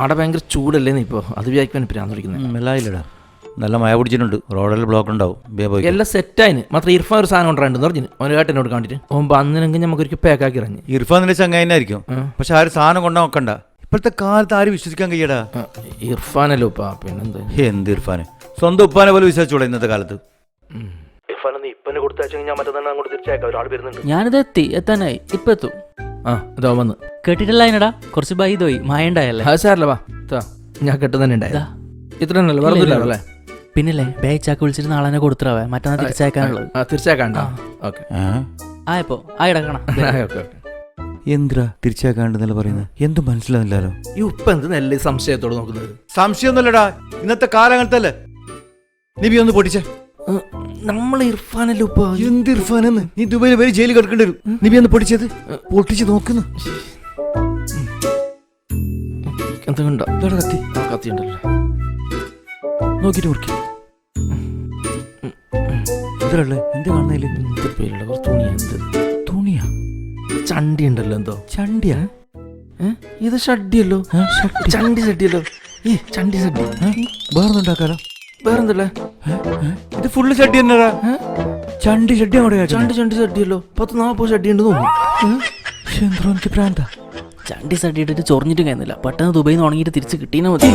ആടെ ഭയങ്കര ചൂടല്ലേ നീ ഇപ്പോൾ അത് വിചാരിക്കാൻ പിരാന്ന് വിളിക്കുന്നത് മെല്ലായില്ലടാ നല്ല മഴ പിടിച്ചിട്ടുണ്ട്. റോഡിൽ ബ്ലോക്ക് ഉണ്ടാവും. എല്ലാം സെറ്റായിന് മാത്രം ഇർഫാൻ ഒരു സാധനം കൊണ്ടുവരണ്ടെന്ന് പറഞ്ഞു ഒരു കേട്ടനോട് കണ്ടിട്ട് ഓൻ വന്നിനെങ്കിൽ നമുക്ക് ഒരിക്കൽ പാക്കാക്കി ഇറങ്ങി. ഇർഫാൻ നിന്റെ ചങ്ങായിനായിരിക്കും ആയിരിക്കും പക്ഷെ ഒരു സാധനം കൊണ്ടാ നോക്കണ്ട. ഇപ്പോഴത്തെ കാലത്ത് ആര് വിശ്വസിക്കാൻ കഴിയടാ. ആ, ഇർഫാനല്ലോ ഉപ്പാ? പിന്നെന്ത്? എന്ത് ഇർഫാന്? സ്വന്തം ഉപ്പാനെ പോലെ വിശ്വസിച്ചൂടെ ഇന്നത്തെ കാലത്ത്. ഞാനിത് എത്തി എത്താനായി. ഇപ്പൊ എത്തും ആ ഇതാ വന്ന്. കേട്ടിട്ടില്ല എന്നടാ. കുറച്ച് ബൈദോയി മായണ്ടായല്ലേ? അത് വാ താ ഞാൻ കെട്ട് തന്നെ ഉണ്ടായത്. ഇതാ. ഇത്ര പിന്നില്ലേ ബേച്ചാക്ക് വിളിച്ചിട്ട് നാളെ തന്നെ കൊടുത്തറാവേ. മറ്റന്നാ തിരിച്ചയക്കാനുള്ളത്. ആ തിരിച്ചേക്കാണ്ട ഓക്കെ. ആയപ്പോ ആയിടാ കാണാം. ഓക്കെ എന്തിനാ തിരിച്ചാക്കാണ്ടെന്നല്ല പറയുന്നത് എന്തും മനസ്സിലാവില്ലല്ലോ ഈ ഉപ്പ എന്ത് നല്ല സംശയത്തോട് നോക്കുന്നത്? സംശയമൊന്നുമില്ലടാ. ഇന്നത്തെ കാലം അങ്ങനത്തെ നിബി ഒന്ന് പൊട്ടിച്ചേ. നമ്മൾ ഇർഫാനല്ലോ എന്ത് ഇർഫാനെന്ന്? നീ ദുബൈയിൽ വരെ ജയിലിൽ കിടക്കേണ്ടി വരും. ഒന്ന് പൊടിച്ചത് പൊട്ടിച്ച് നോക്കുന്നു. എന്തുകൊണ്ടോ ഇതാടാ കത്തി? ആ കത്തി ഉണ്ടല്ലോ. നോക്കിട്ട് മുറിക്കും. എന്തല്ലേ എന്ത് കാണുന്നതിൽ? എന്ത് പേരുള്ള? കുറച്ച് തുണി എന്ത്? തുണിയാ? ചണ്ടി ഉണ്ടല്ലോ എന്തോ. ചണ്ടിയാ? ഏ? ഇത് ഷഡ്ഡിയല്ലോ. ചണ്ടി ഷഡ്ഡിയല്ലോ. ഈ ചണ്ടി ഷഡ്ഡി. ഉണ്ടാക്കാലോ? വേറൊന്നുണ്ടാക്കാലോ വേറെന്തല്ലേ? ഇത് ഫുള്ള് ഷഡ്ഡി തന്നെടാ. ചണ്ടി ഷഡ്ഡി അവിടെ ചണ്ടി ചണ്ടി ഷഡ്ഡിയല്ലോ പത്ത് നാൽപ്പത് ഷഡ്ഡി ഉണ്ട് തോന്നുന്നു. എന്തോ എനിക്ക് പ്രാന്ത? ചണ്ടി സടി ഇട്ടിട്ട് ചൊറിഞ്ഞിട്ട് കഴിയുന്നില്ല പെട്ടെന്ന് ദുബൈയിൽ നിന്ന് ഉണങ്ങിയിട്ട് തിരിച്ച് കിട്ടീനാ മതി.